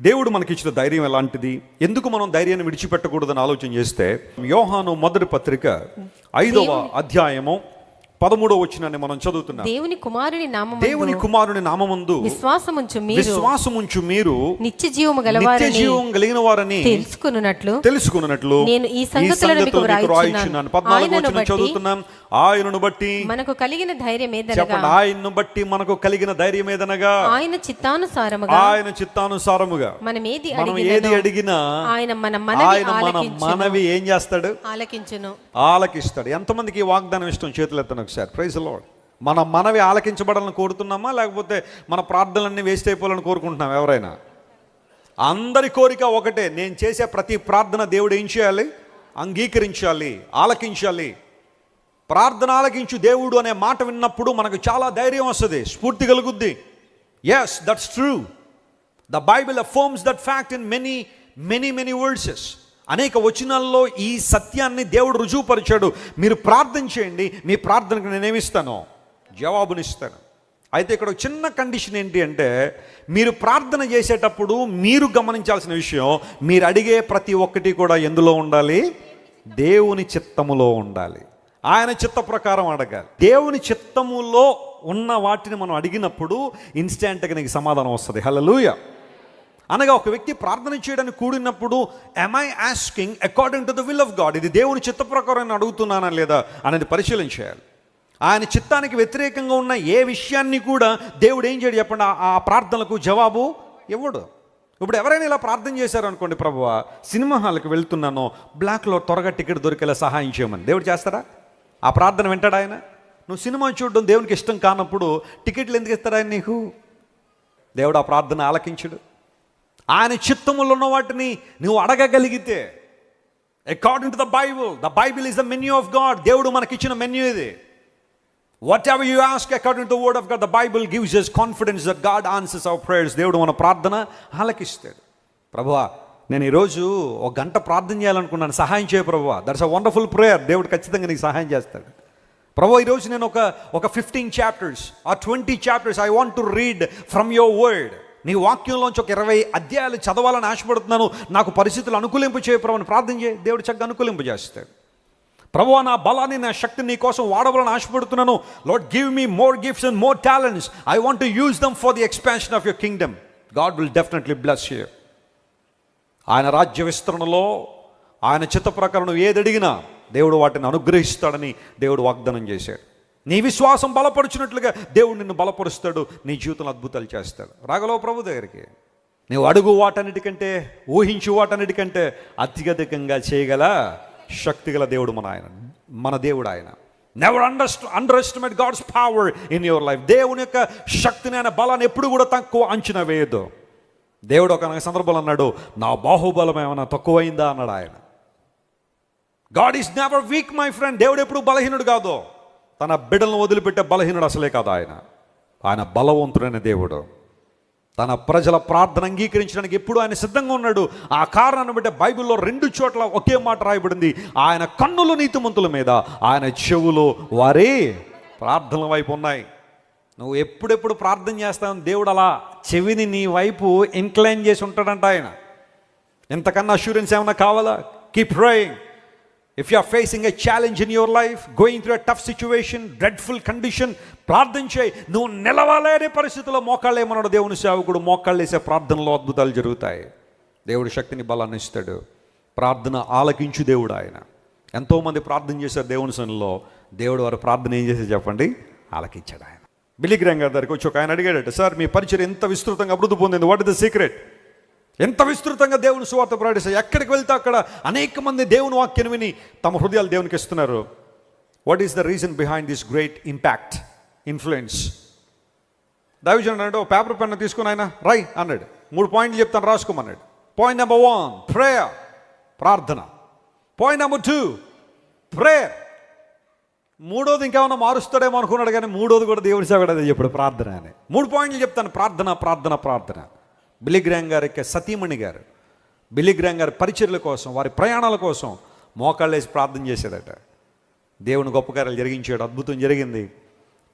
దేవుడు మనకిచ్చిన ధైర్యం ఎలాంటిది? ఎందుకు మనం ధైర్యాన్ని విడిచిపెట్టకూడదని ఆలోచన చేస్తే యోహాను మొదటి పత్రిక ఐదవ అధ్యాయము పదమూడవ వచ్చినాన్ని మనం చదువుతున్నాం. దేవుని కుమారుని నామం దేవుని కుమారుని నామమందు విశ్వాసముంచు మీరు విశ్వాసముంచు మీరు నిత్య జీవము నిత్య గలవారని జీవం కలిగిన వారని తెలుసుకున్నట్లు తెలుసుకున్నట్లు నేను ఈ సంగతులను మీకు వ్రాయుచున్నాను. రాయించున్నాను. పద్నాలుగు ఆయనను వచ్చిన బట్టి చదువుతున్నాం. ఆయనను బట్టి మనకు కలిగిన ధైర్యం ఏదనగా? చెప్పండి. ఆయన్ను బట్టి మనకు కలిగిన ధైర్యం ఏదనగా? ఆయన చిత్తానుసారముగా? ఆయన చిత్తానుసారముగా. మనం ఏది మనం ఏది అడిగినా ఆయన మన మనవి ఆయన మన మనవి ఏం చేస్తాడు? ఆలకించును. ఆలకిస్తాడు. ఎంతమందికి వాగ్దానం ఇష్టం? చేతులు ఎత్తాను ఒకసారి ప్రైజ్ లార్డ్ మన మనవి ఆలకించబడాలని కోరుతున్నామా? లేకపోతే మన ప్రార్థనలన్నీ వేస్ట్ అయిపోవాలని కోరుకుంటున్నాం ఎవరైనా? అందరి కోరిక ఒకటే నేను చేసే ప్రతి ప్రార్థన దేవుడు ఏం చేయాలి? అంగీకరించాలి ఆలకించాలి. ప్రార్థన ఆలకించు దేవుడు అనే మాట విన్నప్పుడు మనకు చాలా ధైర్యం వస్తుంది స్ఫూర్తి కలుగుద్ది. Yes that's true the Bible affirms that fact in many many many verses అనేక వచనాల్లో ఈ సత్యాన్ని దేవుడు రుజువుపరిచాడు. మీరు ప్రార్థన చేయండి మీ ప్రార్థనకు నేనేమిస్తాను జవాబునిస్తాను అయితే ఇక్కడ ఒక చిన్న కండిషన్ ఏంటి అంటే మీరు ప్రార్థన చేసేటప్పుడు మీరు గమనించాల్సిన విషయం మీరు అడిగే ప్రతి ఒక్కటి కూడా ఎందులో ఉండాలి? దేవుని చిత్తములో ఉండాలి. ఆయన చిత్త ప్రకారం అడగాలి. దేవుని చిత్తములో ఉన్న వాటిని మనం అడిగినప్పుడు ఇన్స్టెంట్గా నీకు సమాధానం వస్తుంది. హల్లెలూయా అనగా ఒక వ్యక్తి ప్రార్థన చేయడానికి కూడినప్పుడు am I asking according to the will of God ఇది దేవుని చిత్త ప్రకారం అడుగుతున్నానా లేదా అనేది పరిశీలన చేయాలి. ఆయన చిత్తానికి వ్యతిరేకంగా ఉన్న ఏ విషయాన్ని కూడా దేవుడు ఏం చేయడు? చెప్పండి ఆ- ప్రార్థనలకు జవాబు ఇవ్వడు. ఇప్పుడు ఎవరైనా ఇలా ప్రార్థన చేశారు అనుకోండి సినిమా హాల్కి వెళ్తున్నాను. బ్లాక్లో త్వరగా టికెట్ దొరికేలా సహాయం చేయమని. దేవుడు చేస్తారా ఆ ప్రార్థన వింటాడు ఆయన? నువ్వు సినిమా చూడడం దేవునికి ఇష్టం కానప్పుడు టికెట్లు ఎందుకు ఇస్తాడు ఆయన నీకు దేవుడు ఆ ప్రార్థన ఆలకించుడు. ఆయన చిత్తములు ఉన్న వాటిని నువ్వు అడగగలిగితే. According to the Bible the Bible is the menu of God దేవుడు మనకిచ్చిన మెన్యూ ఇది. Whatever you ask according to word of God the Bible gives us confidence that God answers our prayers దేవుడు మన ప్రార్థన ఆలకిస్తాడు. ప్రభువా నేను ఈరోజు ఒక గంట ప్రార్థన చేయాలనుకున్నాను. సహాయం చేయ ప్రభువా దట్స్ అ వండర్ఫుల్ ప్రేయర్ దేవుడు ఖచ్చితంగా నీకు సహాయం చేస్తాడు. ప్రభు ఈరోజు నేను ఒక ఒక ఫిఫ్టీన్ చాప్టర్స్ ఆ twenty chapters I want to read from your word నీ వాక్యంలోంచి ఒక ఇరవై అధ్యాయాలు చదవాలని ఆశపడుతున్నాను. నాకు పరిస్థితులు అనుకూలింపు చేయ ప్రభు ప్రార్థన చేయి. దేవుడు చక్కగా అనుకూలింపు చేస్తాడు. ప్రభు నా బలాన్ని నా శక్తిని నీ కోసం వాడవాలని ఆశపడుతున్నాను. Lord give me more gifts and more talents I want use them for the expansion of your kingdom God will definitely bless you ఆయన రాజ్య విస్తరణలో ఆయన చిత్త ప్రకారం ఏది అడిగినా దేవుడు వాటిని అనుగ్రహిస్తాడని దేవుడు వాగ్దానం చేశాడు. నీ విశ్వాసం బలపరుచినట్లుగా దేవుడు నిన్ను బలపరుస్తాడు నీ జీవితంలో అద్భుతాలు చేస్తాడు. రాగలవు ప్రభు దగ్గరికి. నువ్వు అడుగు వాటన్నిటికంటే ఊహించు వాటన్నిటికంటే అత్యధికంగా చేయగల శక్తిగల దేవుడు మన ఆయన. మన దేవుడు ఆయన. Never understand underestimate God's power in your life దేవుని యొక్క శక్తిని ఆయన బలాన్ని ఎప్పుడు కూడా తక్కువ అంచనా వేయద్దు. దేవుడు ఒక సందర్భంలో అన్నాడు నా బాహుబలం ఏమైనా తక్కువైందా? అన్నాడు ఆయన. God is never weak my friend దేవుడు ఎప్పుడు బలహీనుడు కాదు. తన బిడ్డలను వదిలిపెట్టే బలహీనుడు అసలే కాదు ఆయన. ఆయన బలవంతుడైన దేవుడు. తన ప్రజల ప్రార్థన అంగీకరించడానికి ఎప్పుడు ఆయన సిద్ధంగా ఉన్నాడు. ఆ కారణాన్ని బట్టి బైబిల్లో రెండు చోట్ల ఒకే మాట రాయబడింది. ఆయన కన్నులు నీతిమంతుల మీద ఆయన చెవులు వారి ప్రార్థనల వైపు ఉన్నాయి. నువ్వు ఎప్పుడెప్పుడు ప్రార్థన చేస్తావు? దేవుడు అలా చెవిని నీ వైపు ఇన్క్లైన్ చేసి ఉంటాడంట ఆయన. ఎంతకన్నా అష్యూరెన్స్ ఏమైనా కావాలా? Keep praying if you are facing a challenge in your life going through a tough situation dreadful condition ప్రార్థన చేయి. నువ్వు నిలవాలనే పరిస్థితుల్లో మోకాళ్ళేమన్నాడు దేవుని సేవకుడు మోకాళ్ళు వేసే ప్రార్థనలో అద్భుతాలు జరుగుతాయి. దేవుడు శక్తిని బలాన్ని ఇస్తాడు. ప్రార్థన ఆలకించు దేవుడు ఆయన. ఎంతోమంది ప్రార్థన చేశారు దేవుని సన్నిలో దేవుడు వారు ప్రార్థన ఏం చేసి చెప్పండి? ఆలకించాడు ఆయన. బిలిగ్రాంగ్ గారి దగ్గరికి వచ్చి ఒక ఆయన అడిగాడట సార్ మీ పరిచయం ఎంత విస్తృతంగా అభివృద్ధి పొందింది? వాట్ ఇస్ ద సీక్రెట్ ఎంత విస్తృతంగా దేవుని సువార్త ప్రకటిస్తారు ఎక్కడికి వెళ్తే అక్కడ అనేక మంది దేవుని వాక్యం విని తమ హృదయాలు దేవునికి ఇస్తున్నారు. What is the reason behind this great impact influence దైవజన్ అన్నాడు పేపర్ పెన్ను తీసుకుని ఆయన రై అన్నాడు. మూడు పాయింట్లు చెప్తాను రాసుకోమన్నాడు. పాయింట్ నెంబర్ వన్ ప్రేయర్ ప్రార్థన. పాయింట్ నెంబర్ టూ ప్రేయర్ మూడోది ఇంకేమైనా మారుస్తాడేమో అనుకున్నాడు కానీ మూడోది కూడా దేవుడి సేవడు అదే చెప్పాడు ప్రార్థన అని. మూడు పాయింట్లు చెప్తాను ప్రార్థన ప్రార్థన ప్రార్థన బిలిగ్రాంగ్ గారి యొక్క సతీమణి గారు. బిలిగ్రాంగ్ గారి పరిచర్ల కోసం వారి ప్రయాణాల కోసం మోకాళ్ళేసి ప్రార్థన చేసేదట. దేవుని గొప్ప కార్యాలు జరిగించాడు అద్భుతం జరిగింది.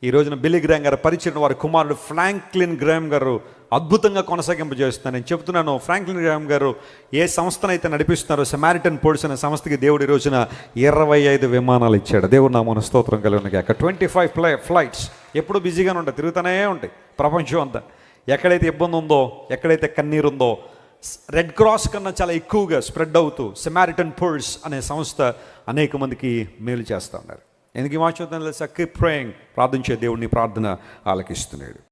ఈ రోజున బిల్లి గ్రామ్ గారు పరిచయం వారి కుమారుడు ఫ్రాంక్లిన్ గ్రామ్ గారు అద్భుతంగా కొనసాగింపజేస్తున్నాను నేను చెప్తున్నాను ఫ్రాంక్లిన్ గ్రామ్ గారు ఏ సంస్థనైతే నడిపిస్తున్నారో సెమారిటన్ పోర్ట్స్ అనే సంస్థకి దేవుడు ఈ రోజున ఇరవై ఐదు విమానాలు ఇచ్చాడు. దేవుడు నా మన స్తోత్రం కలిగిన కాక ట్వంటీ ఫైవ్ ఫ్లై ఫ్లైట్స్ ఎప్పుడు బిజీగానే ఉంటాయి తిరుగుతూనే ఉంటాయి. ప్రపంచం అంతా. ఎక్కడైతే ఇబ్బంది ఉందో ఎక్కడైతే కన్నీరు ఉందో రెడ్ క్రాస్ కన్నా చాలా ఎక్కువగా స్ప్రెడ్ అవుతూ సెమారిటన్ పోర్ట్స్ అనే సంస్థ అనేక మందికి మేలు చేస్తూ ఉన్నారు. ఎందుకు ఈ సక్కి తెలుసా? కీప్ ప్రేయింగ్ ప్రార్థించే దేవుడిని ప్రార్థన ఆలకిస్తున్నాడు.